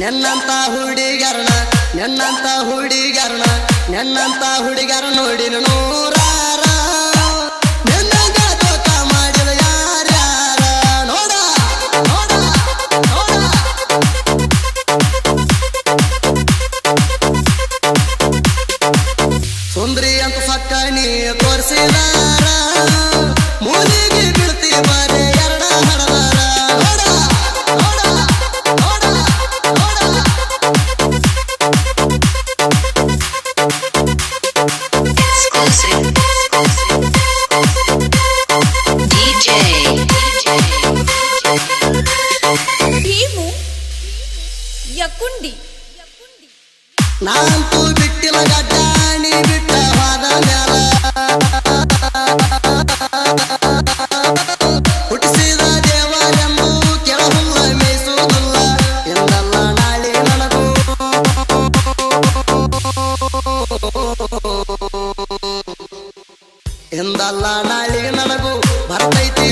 ನೆನ್ನಂತ ಹುಡುಗರನ ನೆನ್ನಂತ ಹುಡುಗರನ ನೆನ್ನಂತ ಹುಡುಗರ ನೋಡಿನ ನೋಡ ಸುಂದ್ರಿ ಅಂತ ಸಕ್ಕ ನೀ ಮೂಲಿಗೆ ಯಕುಂಡಿ ನಾಂತೂ ಬಿಟ್ಟಿಲ್ಲ ಗಡ್ಡಾಣಿ ಬಿಟ್ಟ ಹೋದ ಮ್ಯಾಲ. ಎಂದಲ್ಲ ನಾಳೆ ನನಗೂ. ಎಂದಲ್ಲ ನಾಳೆ ನನಗೂ ಬರ್ತೈತಿ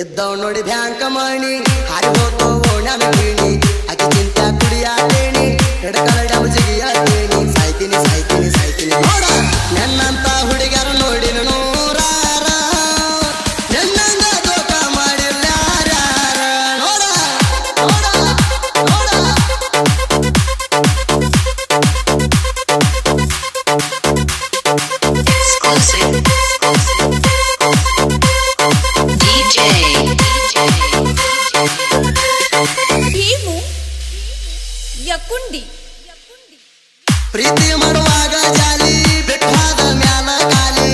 ಇದ್ದವ್ ನೋಡಿ ಬ್ಯಾಂಕ್ ಮಣಿ ಪ್ರೀತಿ ಮಾಡುವಾಗ ಜಾಲಿ, ಬಿಟ್ಟಾದ ಮ್ಯಾಲ ಗಾಲಿ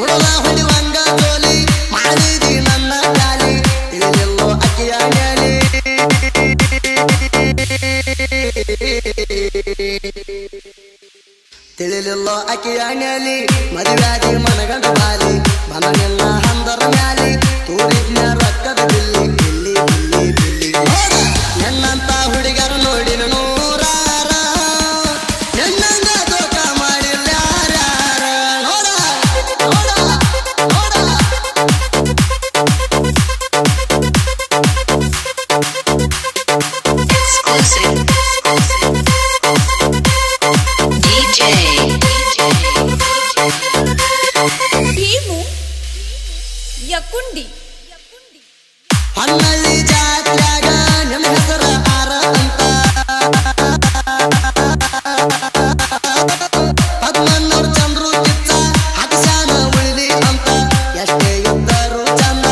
ಉಡಲ ಹೊಡಿವಂಗ ಜೋಲಿ, ಮಾಡಿದಿ ನನ್ನ ಗಾಲಿ ತಿಳಿಲಿಲ್ಲೋ ಅಕ್ಕಿಯ ನ್ಯಾಲಿ ತಿಳಿಲಿಲ್ಲೋ ಅಕ್ಕಿಯ ನ್ಯಾಲಿ ಮದುವ್ಯಾದಿ ಮನಗಂಡ ಬಾಲಿ. ಮನಗೆಲ್ಲ ಹಂದರ ಮ್ಯಾಲಿ, ತೂರಿದ್ನ ರೊಕ್ಕದ ಬಿಲ್ಲಿ. ಅಂತ. ಎಷ್ಟೇ ಇದ್ದರು ಚಂದ.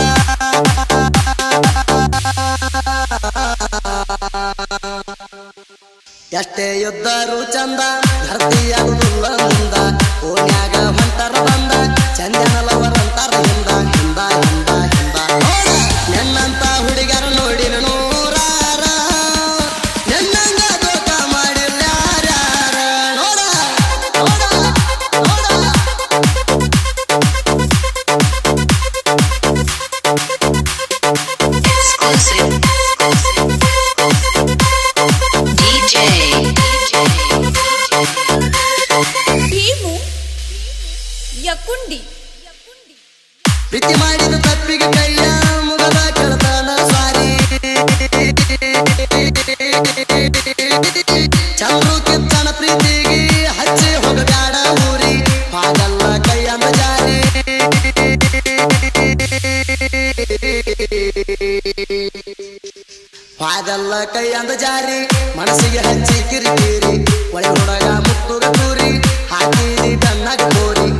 ಚಂದ ಧರ್ತಿಯಾಗುದಿಲ್ಲ ಮುಂದ. ಓಣ್ಯಾಗ ಹುಡುಗರ ನೋಡಿನ ನೂರಾರ ನನ್ನಂಗ ದೋಖ ಮಾಡಿಲ್ಲ ಯಾರ್ಯಾರ ನೋಡ ನೋಡ ನೋಡ Exclusive. DJ. ಭೀಮು ಯಕುಂಡಿ ಪ್ರೀತಿ ಮಾಡಿದ ತಪ್ಪಿಗೆ ಕೈಯ ಕಿತ್ತನ ಪ್ರೀತಿಗೆ ಊರಿ. ಹಾಗಲ್ಲ ಕೈಯಂದ ಜಾರಿ ಅಂದ ಜಾರಿ ಮನಸ್ಸಿಗೆ ಹಚ್ಚಿ ಕಿರಿಕಿರಿ. ಒಳಗೊಳಗ ಮುತ್ತುಗ ತೂರಿ. ಹಾಕಿರಿ ತನ್ನ ಕೋರಿ.